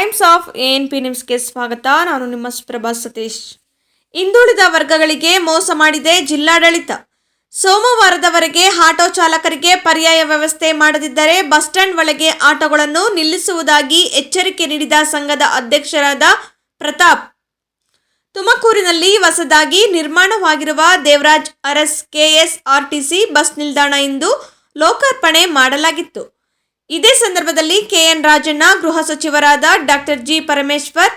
Times of N P ನ್ಯೂಸ್ಗೆ ಸ್ವಾಗತ. ನಾನು ನಿಮ್ಮ ಸುಪ್ರಭಾ ಸತೀಶ್. ಹಿಂದುಳಿದ ವರ್ಗಗಳಿಗೆ ಮೋಸ ಮಾಡಿದೆ ಜಿಲ್ಲಾಡಳಿತ. ಸೋಮವಾರದವರೆಗೆ ಆಟೋ ಚಾಲಕರಿಗೆ ಪರ್ಯಾಯ ವ್ಯವಸ್ಥೆ ಮಾಡದಿದ್ದರೆ ಬಸ್ ಸ್ಟ್ಯಾಂಡ್ ಒಳಗೆ ಆಟೋಗಳನ್ನು ನಿಲ್ಲಿಸುವುದಾಗಿ ಎಚ್ಚರಿಕೆ ನೀಡಿದ ಸಂಘದ ಅಧ್ಯಕ್ಷರಾದ ಪ್ರತಾಪ್. ತುಮಕೂರಿನಲ್ಲಿ ಹೊಸದಾಗಿ ನಿರ್ಮಾಣವಾಗಿರುವ ದೇವರಾಜ್ ಅರಸ್ ಕೆಎಸ್ಆರ್ಟಿಸಿ ಬಸ್ ನಿಲ್ದಾಣ ಇಂದು ಲೋಕಾರ್ಪಣೆ ಮಾಡಲಾಗಿತ್ತು. ಇದೇ ಸಂದರ್ಭದಲ್ಲಿ ಕೆಎನ್ ರಾಜಣ್ಣ, ಗೃಹ ಸಚಿವರಾದ ಡಾಕ್ಟರ್ ಜಿ ಪರಮೇಶ್ವರ್,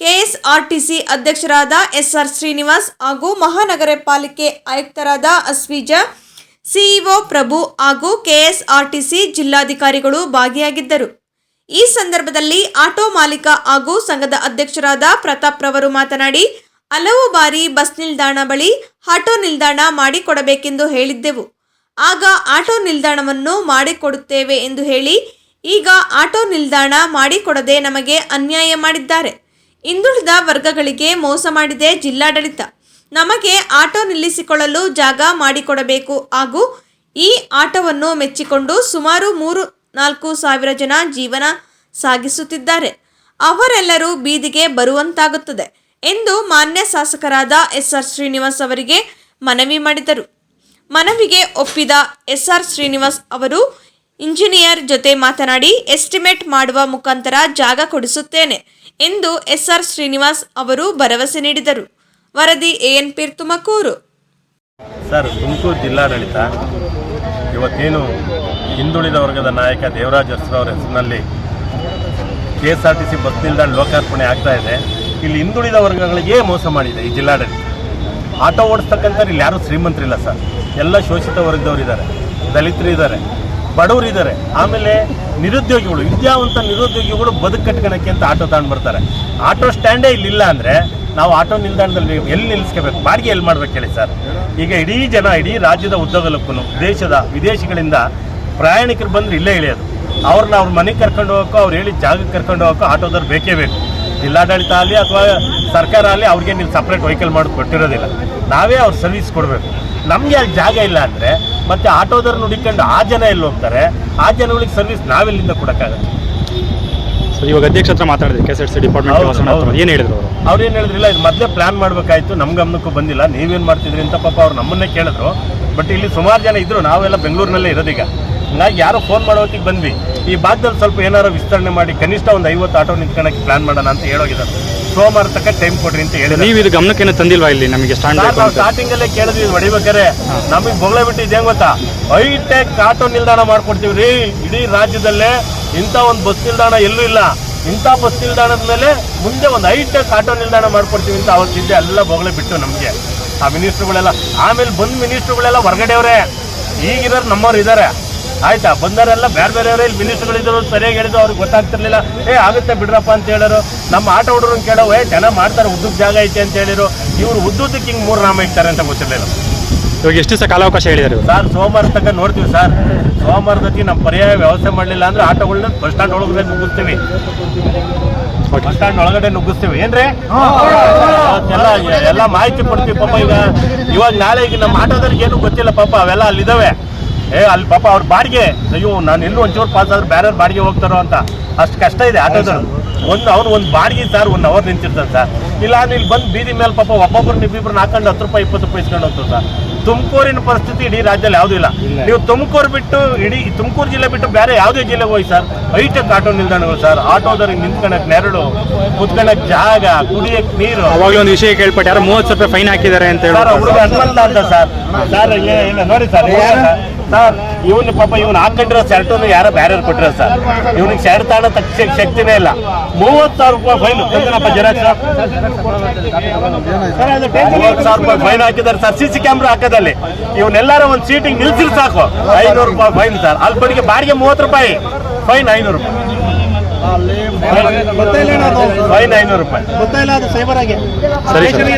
ಕೆಎಸ್ಆರ್ಟಿಸಿ ಅಧ್ಯಕ್ಷರಾದ ಎಸ್ಆರ್ ಶ್ರೀನಿವಾಸ್ ಹಾಗೂ ಮಹಾನಗರ ಪಾಲಿಕೆ ಆಯುಕ್ತರಾದ ಅಸ್ವಿಜ, ಸಿಇಒ ಪ್ರಭು ಹಾಗೂ ಕೆಎಸ್ಆರ್ಟಿಸಿ ಜಿಲ್ಲಾಧಿಕಾರಿಗಳು ಭಾಗಿಯಾಗಿದ್ದರು. ಈ ಸಂದರ್ಭದಲ್ಲಿ ಆಟೋ ಮಾಲೀಕ ಹಾಗೂ ಸಂಘದ ಅಧ್ಯಕ್ಷರಾದ ಪ್ರತಾಪ್ ರವರು ಮಾತನಾಡಿ, ಹಲವು ಬಾರಿ ಬಸ್ ನಿಲ್ದಾಣ ಬಳಿ ಆಟೋ ನಿಲ್ದಾಣ ಮಾಡಿಕೊಡಬೇಕೆಂದು ಹೇಳಿದ್ದೆವು. ಆಗ ಆಟೋ ನಿಲ್ದಾಣವನ್ನು ಮಾಡಿಕೊಡುತ್ತೇವೆ ಎಂದು ಹೇಳಿ, ಈಗ ಆಟೋ ನಿಲ್ದಾಣ ಮಾಡಿಕೊಡದೆ ನಮಗೆ ಅನ್ಯಾಯ ಮಾಡಿದ್ದಾರೆ. ಹಿಂದುಳಿದ ವರ್ಗಗಳಿಗೆ ಮೋಸ ಮಾಡಿದೆ ಜಿಲ್ಲಾಡಳಿತ. ನಮಗೆ ಆಟೋ ನಿಲ್ಲಿಸಿಕೊಳ್ಳಲು ಜಾಗ ಮಾಡಿಕೊಡಬೇಕು ಹಾಗೂ ಈ ಆಟೋವನ್ನು ಮೆಚ್ಚಿಕೊಂಡು ಸುಮಾರು ಮೂರು, ನಾಲ್ಕು ಸಾವಿರ ಜನ ಜೀವನ ಸಾಗಿಸುತ್ತಿದ್ದಾರೆ. ಅವರೆಲ್ಲರೂ ಬೀದಿಗೆ ಬರುವಂತಾಗುತ್ತದೆ ಎಂದು ಮಾನ್ಯ ಶಾಸಕರಾದ ಎಸ್ಆರ್ ಶ್ರೀನಿವಾಸ್ ಅವರಿಗೆ ಮನವಿ ಮಾಡಿದರು. ಮನವಿಗೆ ಒಪ್ಪಿದ ಎಸ್ಆರ್ ಶ್ರೀನಿವಾಸ್ ಅವರು, ಇಂಜಿನಿಯರ್ ಜೊತೆ ಮಾತನಾಡಿ ಎಸ್ಟಿಮೇಟ್ ಮಾಡುವ ಮುಖಾಂತರ ಜಾಗ ಕೊಡಿಸುತ್ತೇನೆ ಎಂದು ಎಸ್ಆರ್ ಶ್ರೀನಿವಾಸ್ ಅವರು ಭರವಸೆ ನೀಡಿದರು. ವರದಿ ಎಎನ್ಪಿ ತುಮಕೂರು. ಸರ್, ತುಮಕೂರು ಜಿಲ್ಲಾಡಳಿತ ಇವತ್ತೇನು ಹಿಂದುಳಿದ ವರ್ಗದ ನಾಯಕ ದೇವರಾಜ್ ಅವರ ಹೆಸರಿನಲ್ಲಿ ಕೆ ಟಿ ಸಿ ಬಸ್ ನಿಲ್ದಾಣ ಲೋಕಾರ್ಪಣೆ ಆಗ್ತಾ ಇದೆ. ಇಲ್ಲಿ ಹಿಂದುಳಿದ ವರ್ಗಗಳಿಗೆ ಮೋಸ ಮಾಡಿದೆ ಈ ಜಿಲ್ಲಾಡಳಿತ. ಆಟೋ ಓಡಿಸ್ತಕ್ಕಂಥವ್ರು ಇಲ್ಲಿ ಯಾರೂ ಶ್ರೀಮಂತರಿಲ್ಲ ಸರ್. ಎಲ್ಲ ಶೋಷಿತ ವರ್ಗದವ್ರು ಇದ್ದಾರೆ. ದಲಿತರು ಇದ್ದಾರೆ. ಬಡವರು ಇದ್ದಾರೆ. ಆಮೇಲೆ ನಿರುದ್ಯೋಗಿಗಳು, ವಿದ್ಯಾವಂತ ನಿರುದ್ಯೋಗಿಗಳು ಬದುಕು ಕಟ್ಕೊಳಕ್ಕೆ ಅಂತ ಆಟೋ ತಗೊಂಡು ಬರ್ತಾರೆ. ಆಟೋ ಸ್ಟ್ಯಾಂಡೇ ಇಲ್ಲಿಲ್ಲ ಅಂದರೆ ನಾವು ಆಟೋ ನಿಲ್ದಾಣದಲ್ಲಿ ಎಲ್ಲಿ ನಿಲ್ಲಿಸ್ಕೋಬೇಕು ಬಾಡಿಗೆ ಎಲ್ಲಿ ಮಾಡ್ಬೇಕು ಹೇಳಿ ಸರ್? ಈಗ ಇಡೀ ಜನ, ಇಡೀ ರಾಜ್ಯದ ಉದ್ದಗಲಕ್ಕೂ ದೇಶದ, ವಿದೇಶಗಳಿಂದ ಪ್ರಯಾಣಿಕರು ಬಂದರೆ ಇಲ್ಲೇ ಇಳಿಯೋದು. ಅವ್ರನ್ನ ಅವ್ರ ಮನೆಗೆ ಕರ್ಕೊಂಡು ಹೋಗೋಕ್ಕೋ, ಅವ್ರು ಹೇಳಿ ಜಾಗಕ್ಕೆ ಕರ್ಕೊಂಡು ಹೋಗೋಕ್ಕೋ ಆಟೋದವ್ರು ಬೇಕೇ ಬೇಕು. ಜಿಲ್ಲಾಡಳಿತ ಆಗಲಿ ಅಥವಾ ಸರ್ಕಾರ ಅಲ್ಲಿ ಅವ್ರಿಗೆ ನೀವು ಸಪ್ರೇಟ್ ವೆಹಿಕಲ್ ಮಾಡಿ ಕೊಟ್ಟಿರೋದಿಲ್ಲ. ನಾವೇ ಅವ್ರು ಸರ್ವಿಸ್ ಕೊಡಬೇಕು. ನಮಗೆ ಅಲ್ಲಿ ಜಾಗ ಇಲ್ಲ ಅಂದರೆ ಮತ್ತೆ ಆಟೋದವ್ರು ನುಡಿಕೊಂಡು ಆ ಜನ ಎಲ್ಲಿ ಹೋಗ್ತಾರೆ? ಆ ಜನಗಳಿಗೆ ಸರ್ವಿಸ್ ನಾವೆಲ್ಲಿಂದ ಕೊಡೋಕ್ಕಾಗತ್ತೆ? ಸೊ ಇವಾಗ ಅಧ್ಯಕ್ಷ ಹತ್ರ ಮಾತಾಡಿದ್ರೆ K S R C department ಏನು ಹೇಳಿದ್ರು ಅವರು? ಏನು ಹೇಳಿದ್ರಿಲ್ಲ ಇದು ಮೊದಲೇ ಪ್ಲಾನ್ ಮಾಡಬೇಕಾಯ್ತು ನಮ್ಮ ಗಮನಕ್ಕೂ ಬಂದಿಲ್ಲ. ನೀವೇನು ಮಾಡ್ತಿದ್ರಿ ಅಂತ ಪಾಪ ಅವ್ರು ನಮ್ಮನ್ನೇ ಕೇಳಿದ್ರು. ಬಟ್ ಇಲ್ಲಿ ಸುಮಾರು ಜನ ಇದ್ರು ನಾವೆಲ್ಲ ಬೆಂಗಳೂರಿನಲ್ಲೇ ಇರೋದೀಗ. ಹಂಗಾಗಿ ಯಾರೋ ಫೋನ್ ಮಾಡೋ ಹೊತ್ತಿಗೆ ಬಂದ್ವಿ. ಈ ಭಾಗದಲ್ಲಿ ಸ್ವಲ್ಪ ಏನಾರು ವಿಸ್ತರಣೆ ಮಾಡಿ ಕನಿಷ್ಠ ಒಂದು ಐವತ್ತು ಆಟೋ ನಿಂತ್ಕೊಳಕ್ಕೆ ಪ್ಲಾನ್ ಮಾಡೋಣ ಅಂತ ಹೇಳೋಗಿದ್ದಾರೆ. ಸೋಮವಾರ ತಕ್ಕ ಟೈಮ್ ಕೊಡ್ರಿ ಅಂತ ಹೇಳಿ ನೀವು ಇದು ಗಮನಕ್ಕೆ ತಂದಿಲ್ವಾ ಇಲ್ಲಿ ನಮಗೆ ಸ್ಟ್ಯಾಂಡ್ ನಾವು ಸ್ಟಾರ್ಟಿಂಗ್ ಅಲ್ಲೇ ಕೇಳಿದ್ವಿ ಇದು ಹೊಡಿಬೇಕಾರೆ ನಮಗೆ ಬೊಗಳೆ ಬಿಟ್ಟು ಇದೇನ್ ಗೊತ್ತಾ? ಹೈಟೆಕ್ ಆಟೋ ನಿಲ್ದಾಣ ಮಾಡ್ಕೊಡ್ತೀವಿ. ರೀ ಇಡೀ ರಾಜ್ಯದಲ್ಲೇ ಇಂಥ ಒಂದು ಬಸ್ ನಿಲ್ದಾಣ ಎಲ್ಲೂ ಇಲ್ಲ. ಇಂಥ ಬಸ್ ನಿಲ್ದಾಣದ ಮೇಲೆ ಮುಂದೆ ಒಂದು ಹೈಟೆಕ್ ಆಟೋ ನಿಲ್ದಾಣ ಮಾಡ್ಕೊಡ್ತೀವಿ ಅಂತ ಅವತ್ತಿದ್ದೆ ಎಲ್ಲ ಬೊಗಳೆ ಬಿಟ್ಟು ನಮಗೆ. ಆ ಮಿನಿಸ್ಟ್ರುಗಳೆಲ್ಲ ಆಮೇಲೆ ಬಂದ್ ಮಿನಿಸ್ಟ್ರುಗಳೆಲ್ಲ ಹೊರಗಡೆಯವರೇ. ಈಗಿರೋರು ನಮ್ಮವ್ರು ಇದ್ದಾರೆ ಆಯ್ತಾ? ಬಂದವರೆಲ್ಲ ಬೇರೆ ಬೇರೆಯವರೇ ಇಲ್ಲಿ ಮಿನಿಸ್ಟ್ರುಗಳಿದ್ರು ಸರಿಯಾಗಿ ಹೇಳಿದ್ರು ಅವ್ರಿಗೆ ಗೊತ್ತಾಗ್ತಿರ್ಲಿಲ್ಲ. ಏ ಆಗುತ್ತೆ ಬಿಡ್ರಪ್ಪ ಅಂತ ಹೇಳೋರು ನಮ್ಮ ಆಟೋ ಹುಡುಗರು ಕೇಳೋ ಏ ಜನ ಮಾಡ್ತಾರೆ ಉದ್ದಕ್ಕೆ ಜಾಗ ಐತೆ ಅಂತ ಹೇಳಿರು ಇವ್ರು ಉದ್ದುದ್ದಕ್ಕೆ ಹಿಂಗೆ ಮೂರು ನಾಮ ಇಡ್ತಾರೆ ಅಂತ ಗೊತ್ತಿರಲಿಲ್ಲ. ಇವಾಗ ಎಷ್ಟು ದಿವಸ ಕಾಲಾವಕಾಶ ಹೇಳಿದರು ಸರ್ ಸೋಮವಾರ ತನಕ ನೋಡ್ತೀವಿ ಸರ್. ಸೋಮವಾರದಕ್ಕೆ ನಮ್ಮ ಪರ್ಯಾಯ ವ್ಯವಸ್ಥೆ ಮಾಡಲಿಲ್ಲ ಅಂದ್ರೆ ಆಟೋಗಳನ್ನ ಬಸ್ ಸ್ಟ್ಯಾಂಡ್ ಒಳಗಡೆ ನುಗ್ಗಿಸ್ತೀವಿ. ಬಸ್ ಸ್ಟ್ಯಾಂಡ್ ಒಳಗಡೆ ನುಗ್ಗಿಸ್ತೀವಿ. ಏನ್ರಿ? ಎಲ್ಲ ಎಲ್ಲ ಮಾಹಿತಿ ಕೊಡ್ತೀವಿ ಪಾಪ ಈಗ. ಇವಾಗ ನಾಳೆ ಈಗ ನಮ್ಮ ಆಟೋದವ್ರಿಗೆ ಏನು ಗೊತ್ತಿಲ್ಲ ಪಾಪ ಅವೆಲ್ಲ ಅಲ್ಲಿದ್ದಾವೆ. ಏ ಅಲ್ಲಿ ಪಾಪ ಅವ್ರ ಬಾಡಿಗೆ. ಅಯ್ಯೋ ನಾನು ಎಲ್ಲೂ ಒಂಚೂರು ಪಾಸ್ ಆದ್ರೆ ಬೇರೆ ಬಾಡಿಗೆ ಹೋಗ್ತಾರೋ ಅಂತ. ಅಷ್ಟು ಕಷ್ಟ ಇದೆ ಆಟೋದವ್ರು ಒಂದು ಅವ್ನು ಒಂದು ಬಾಡಿಗೆ ಸರ್ ಒನ್ ಅವರ್ ನಿಂತಿರ್ತಾನೆ ಸರ್. ಇಲ್ಲ ಅಂದ್ರೆ ಇಲ್ಲಿ ಬಂದು ಬೀದಿ ಮೇಲೆ ಪಾಪ ಒಬ್ಬೊಬ್ಬರು ಇಬ್ಬಿಬ್ರು ಹಾಕೊಂಡು ಹತ್ತು ರೂಪಾಯಿ ಇಪ್ಪತ್ತು ರೂಪಾಯಿ ಇಸ್ಕೊಂಡು ಹೋಗ್ತಾರೆ ಸರ್. ತುಮಕೂರಿನ ಪರಿಸ್ಥಿತಿ ಇಡೀ ರಾಜ್ಯದಲ್ಲಿ ಯಾವುದೂ ಇಲ್ಲ. ನೀವು ತುಮಕೂರು ಬಿಟ್ಟು ಇಡೀ ತುಮಕೂರು ಜಿಲ್ಲೆ ಬಿಟ್ಟು ಬೇರೆ ಯಾವುದೇ ಜಿಲ್ಲೆಗೆ ಹೋಗಿ ಸರ್ ಐಟಕ್ ಆಟೋ ನಿಲ್ದಾಣಗಳು ಸರ್ ಆಟೋದವ್ರಿಗೆ ನಿಂತ್ಕೊಳಕ್ ನೆರಳು ಕುತ್ಕೊಳಕ್ ಜಾಗ ಕುಡಿಯಕ್ ನೀರು. ಅವಾಗಲೇ ಒಂದು ವಿಷಯ ಕೇಳ್ಪಟ್ಟು ಯಾರು ಮೂವತ್ತು ರೂಪಾಯಿ ಫೈನ್ ಹಾಕಿದ್ದಾರೆ ಅಂತ ಹೇಳಿ ಹುಡುಗ ಹನುಮಂತ ಅಂತ ಸರ್. ಸರ್ ನೋಡಿ ಸರ್. ಸರ್ ಇವನು ಪಾಪ ಇವನು ಹಾಕೊಂಡಿರೋ ಶರ್ಟನ್ನು ಯಾರೋ ಬೇರೆ ಕೊಟ್ಟಿರೋ ಸರ್. ಇವನಿಗೆ ಶರ್ಟ್ ತಾಣ ತಕ್ಷಣ ಶಕ್ತಿನೇ ಇಲ್ಲ. ಮೂವತ್ತು ಸಾವಿರ ರೂಪಾಯಿ ಫೈನ್ ತಂದನಪ್ಪ ಜೆರಾಕ್ಸ್? ಮೂವತ್ತು ಸಾವಿರ ರೂಪಾಯಿ ಫೈನ್ ಹಾಕಿದ್ದಾರೆ ಸರ್. ಸಿ ಸಿ ಕ್ಯಾಮ್ರಾ ಹಾಕೋದಲ್ಲಿ. ಇವನ್ನೆಲ್ಲಾರ ಒಂದ್ ಸೀಟಿಂಗ್ ನಿಲ್ಸಿರ್ ಸಾಕು. ಐನೂರು ರೂಪಾಯಿ ಫೈನ್ ಸರ್. ಅಲ್ಲಿ ಬಡಿಗೆ ಬಾಡಿಗೆ ಮೂವತ್ತು ರೂಪಾಯಿ. ಫೈನ್ ಐನೂರು ರೂಪಾಯಿ. ಫೈನ್ ಐನೂರು ರೂಪಾಯಿ. ಸರಿ ಸರ್.